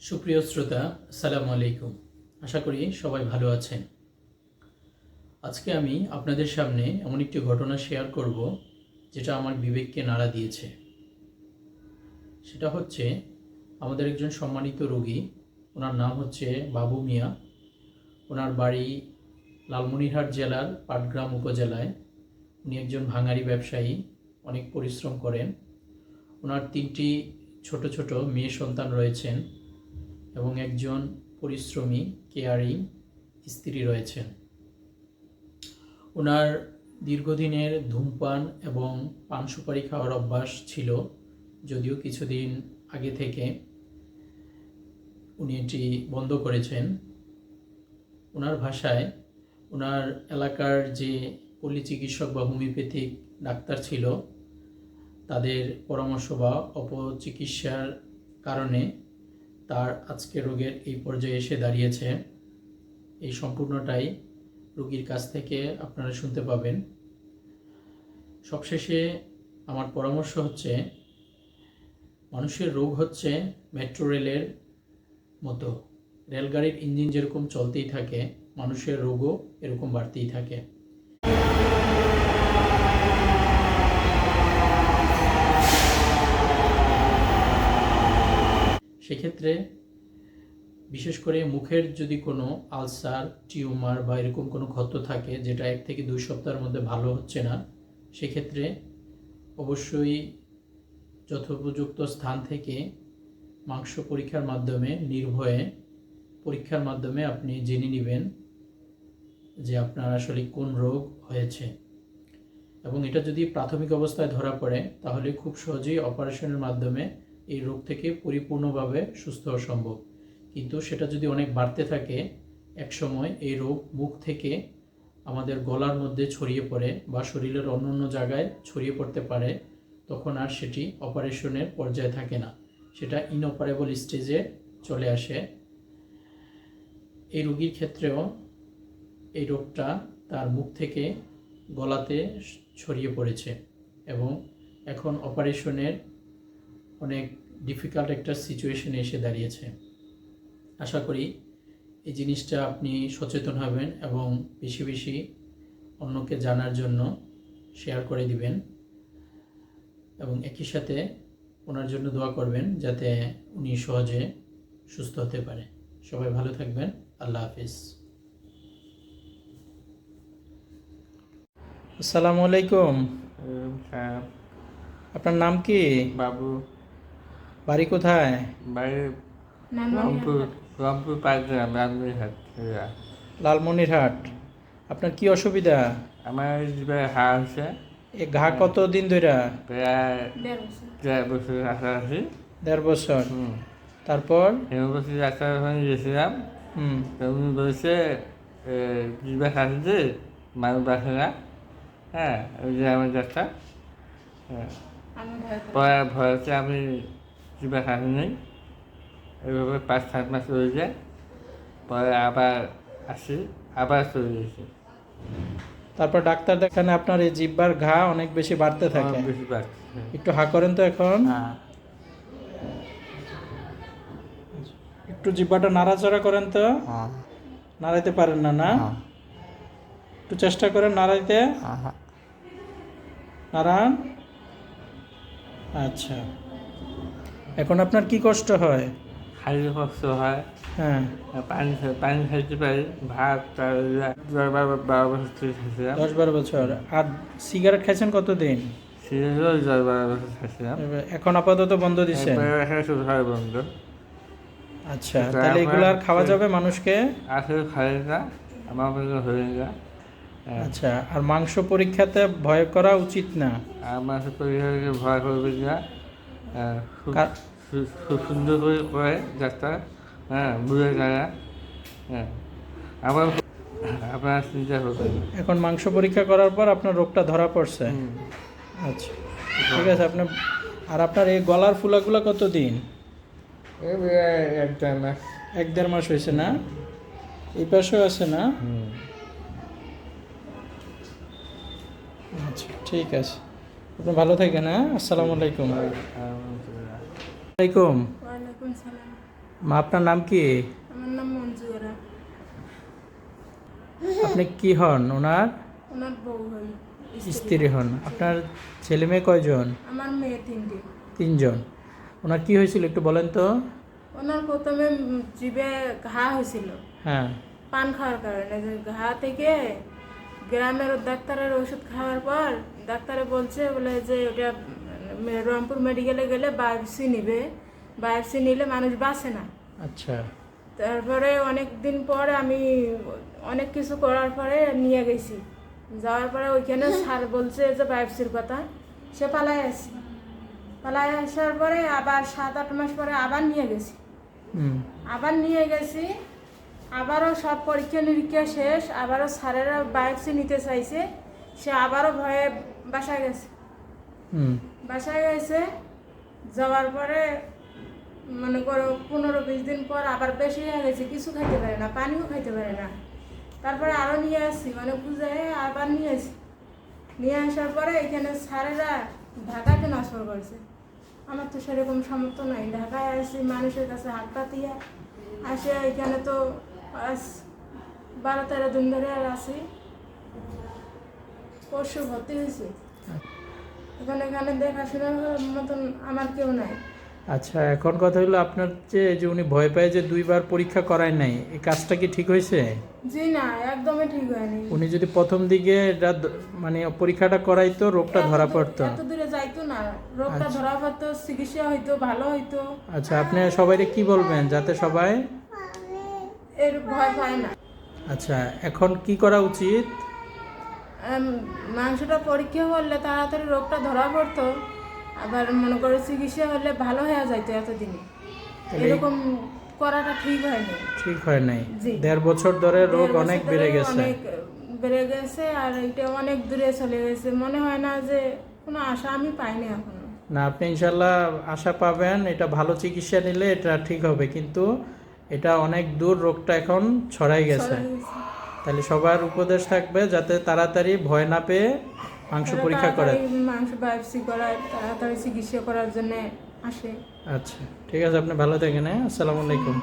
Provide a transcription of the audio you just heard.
সুপ্রিয় শ্রোতা, আসসালামু আলাইকুম। আশা করি সবাই ভালো আছেন। আজকে আমি আপনাদের সামনে এমন একটি ঘটনা শেয়ার করব, যেটা আমার বিবেককে নাড়া দিয়েছে। সেটা হচ্ছে, আমাদের একজন সম্মানিত রোগী, ওনার নাম হচ্ছে বাবু মিয়া। ওনার বাড়ি লালমনিরহাট জেলার পাটগ্রাম উপজেলায়। উনি একজন ভাঙারি ব্যবসায়ী, অনেক পরিশ্রম করেন। ওনার তিনটি ছোট ছোট মেয়ে সন্তান রয়েছেন। এবং একজন পরিশ্রমী, কেয়ারিং স্ত্রী রয়েছেন। ওনার দীর্ঘদিনের ধূমপান এবং পান সুপারি খাওয়ার অভ্যাস ছিল, যদিও কিছুদিন আগে থেকে উনি এটি বন্ধ করেছেন। ওনার ভাষায় ওনার এলাকার যে পল্লী চিকিৎসক বা হোমিওপ্যাথিক ডাক্তার ছিল, তাদের পরামর্শ বা অপচিকিৎসার কারণে তার আজকে রোগের এই পর্যায়ে এসে দাঁড়িয়েছে। এই সম্পূর্ণটাই রোগীর কাছ থেকে আপনারা শুনতে পাবেন। সবশেষে আমার পরামর্শ হচ্ছে, মানুষের রোগ হচ্ছে মেট্রো রেলের মতো। রেলগাড়ির ইঞ্জিন যেরকম চলতেই থাকে, মানুষের রোগও এরকম বাড়তেই থাকে। সেক্ষেত্রে বিশেষ করে মুখের যদি কোনো আলসার, টিউমার বা এরকম কোনো ক্ষত থাকে যেটা এক থেকে দুই সপ্তাহের মধ্যে ভালো হচ্ছে না, সেক্ষেত্রে অবশ্যই যথোপযুক্ত স্থান থেকে মাংস পরীক্ষার মাধ্যমে, নির্ভয়ে পরীক্ষার মাধ্যমে আপনি জেনে নেবেন যে আপনার আসলে কোন রোগ হয়েছে। এবং এটা যদি প্রাথমিক অবস্থায় ধরা পড়ে, তাহলে খুব সহজেই অপারেশনের মাধ্যমে এই রোগ থেকে পরিপূর্ণভাবে সুস্থ হওয়া সম্ভব। কিন্তু সেটা যদি অনেক বাড়তে থাকে, একসময় এই রোগ মুখ থেকে আমাদের গলার মধ্যে ছড়িয়ে পড়ে বা শরীরের অন্য অন্য জায়গায় ছড়িয়ে পড়তে পারে, তখন আর সেটি অপারেশনের পর্যায়ে থাকে না। সেটা ইনঅপারেবল স্টেজে চলে আসে। এই রোগীর ক্ষেত্রেও এই রোগটা তার মুখ থেকে গলাতে ছড়িয়ে পড়েছে এবং এখন অপারেশনের অনেক ডিফিকাল্ট একটা সিচুয়েশনে এসে দাঁড়িয়েছে। আশা করি এই জিনিসটা আপনি সচেতন হবেন এবং বেশি বেশি অন্যকে জানার জন্য শেয়ার করে দিবেন এবং একই সাথে ওনার জন্য দোয়া করবেন যাতে উনি সহজে সুস্থ হতে পারে। সবাই ভালো থাকবেন। আল্লাহ হাফিজ। আসসালামু আলাইকুম। আপনার নাম কি? বাবু। বাড়ি কোথায়? বাড়ি রামপুরহাট লালমনিরহাট। আপনার কি অসুবিধা? আমার হাড় আছে। এ ঘা কত দিন ধরে প্রায় দেড় বছর। দেড় বছর তারপর? হেমোপ্যাথি ডাক্তার ওখানে গেছিলাম। হুম। উনি বলছে জিবা খাচ্ছে মানুষ বাসে না। হ্যাঁ ওই যে আমার ডাক্তার হ্যাঁ। পরে ভয়তে আমি জিবা খাচ্ছি নেই। এইভাবে পাঁচ সাত মাস রয়ে যায়। পরে আবার আসি আবার চলে গেছি তারপর ডাক্তার দেখানে আপনার এই জিব্বার ঘা অনেক বেশি বাড়তে থাকে। বেশি পাচ্ছি একটু হা করেন তো এখন। একটু জিব্বাটা নাড়াচাড়া করেন তো। নাড়াইতে পারেন না না? একটু চেষ্টা করেন নাড়াইতে। নাড়ান। আচ্ছা। এখন আপনার কি কষ্ট হয়? খাইতে কষ্ট হয়। হ্যাঁ। পানি পানি খাইতে পারি ভাত বারো বছর দশ বারো বছর। আর সিগারেট খাইছেন কতদিন? সিরিয়াসও দশ বারো বছর খাইছিলাম। এখন আপাতত বন্ধ হয় বন্ধ। আচ্ছা তাহলে এগুলো আর খাওয়া যাবে মানুষকে? আসলে খাই না। আমার হয়ে না হ্যাঁ। আচ্ছা আর মাংস পরীক্ষাতে ভয় করা উচিত না? আমার পরিবারকে ভয় করবে না। সুন্দর করে করে ডাক্তার হ্যাঁ বুঝে যারা হ্যাঁ। আমার আপনার চিন্তা না। এখন মাংস পরীক্ষা করার পর আপনার রোগটা ধরা পড়ছে। আচ্ছা ঠিক আছে আপনার আর আপনার এই গলার ফুলাগুলো কত দিন এক দেড় মাস। এক দেড় মাস হয়েছে না? এই পাশেও আছে না? আচ্ছা ঠিক আছে। আপনি ভালো থাকেন হ্যাঁ? আসসালামু আলাইকুম। আলাইকুম। মা আপনার নাম কি? আমার নাম মঞ্জুরা। আপনি কি হন? ওনার? ওনার বউ হই স্ত্রী। হন। আপনার ছেলে মেয়ে কয়জন? আমার মেয়ে তিনটি। তিনজন। ওনার কি হয়েছিল একটু বলেন তো? ওনার প্রথমে জিভে ঘা হয়েছিল। হ্যাঁ। পান খাওয়ার কারণে। ঘা থেকে গ্রামের ডাক্তারের ওষুধ খাওয়ার পর ডাক্তারে বলছে বলে যে ওটা রংপুর মেডিকেলে গেলে বায়োপসি নিবে। বায়োপসি নিলে মানুষ বাঁচে না। আচ্ছা। তারপরে অনেক দিন পর আমি অনেক কিছু করার পরে নিয়ে গেছি। যাওয়ার পরে ওইখানে স্যার বলছে যে বায়োপসির কথা। সে পালায় আসি। পালায় আসার পরে আবার সাত আট মাস পরে আবার নিয়ে গেছি। আবার নিয়ে গেছি। আবারও সব পরীক্ষা নিরীক্ষা শেষ। আবারও স্যারেরা বায়োপসি নিতে চাইছে। সে আবারও ভয়ে বাসায় গেছে। বাসায় গেছে যাওয়ার পরে মনে করো পনেরো বিশ দিন পর আবার বেশি হয়ে গেছে কিছু খাইতে পারে না পানিও খাইতে পারে না। তারপরে আরও নিয়ে আসছি মানে বুঝে আবার নিয়ে আসি নিয়ে আসার পরে এখানে স্যারেরা ঢাকাতে নষ্ট করেছে। আমার তো সেরকম সামর্থ্য নাই ঢাকায় আসি মানুষের কাছে হাত পাতিয়া আসে এখানে তো বারো তেরো দিন ধরে আর আসি পরশু ভর্তি হয়েছি। এখন এখানে দেখাশোনার মতন আমার কেউ নাই। আচ্ছা এখন কথা হলো আপনার যে যে উনি ভয় পায় যে দুইবার পরীক্ষা করায় নাই এই কাজটা কি ঠিক হয়েছে? জি না একদমই ঠিক হয়নি। উনি যদি প্রথম দিকে এটা মানে পরীক্ষাটা করাইতো রোগটা ধরা পড়তো। এত দূরে যাইতো না রোগটা ধরা পড়তো চিকিৎসা হইতো ভালো হইতো। আচ্ছা আপনি সবাইকে কি বলবেন যাতে সবাই এর ভয় পায় না। আচ্ছা এখন কি করা উচিত? মাংসটা পরীক্ষা করলে তাড়াতাড়ি রোগটা ধরা পড়তো। আবার মনে করো চিকিৎসা হলে ভালো হয়ে যাইতো এতদিনে। এরকম করাটা ঠিক হয়নি। ঠিক হয় নাই। দেড় বছর ধরে রোগ অনেক বেড়ে গেছে। অনেক বেড়ে গেছে আর এটা অনেক দূরে চলে গেছে। মনে হয় না যে কোনো আশা আমি পাইনি এখনও। না আপনি ইনশাল্লাহ আশা পাবেন এটা ভালো চিকিৎসা নিলে এটা ঠিক হবে। কিন্তু এটা অনেক দূর রোগটা এখন ছড়াই গেছে। তাহলে সবার উপদেশ থাকবে যাতে তাড়াতাড়ি ভয় না পেয়ে মাংস পরীক্ষা করে মাংস বায়োপসি করার তাড়াতাড়ি চিকিৎসা করার জন্য আসে। আচ্ছা ঠিক আছে আপনি ভালো থাকেন হ্যাঁ? আসসালামু আলাইকুম।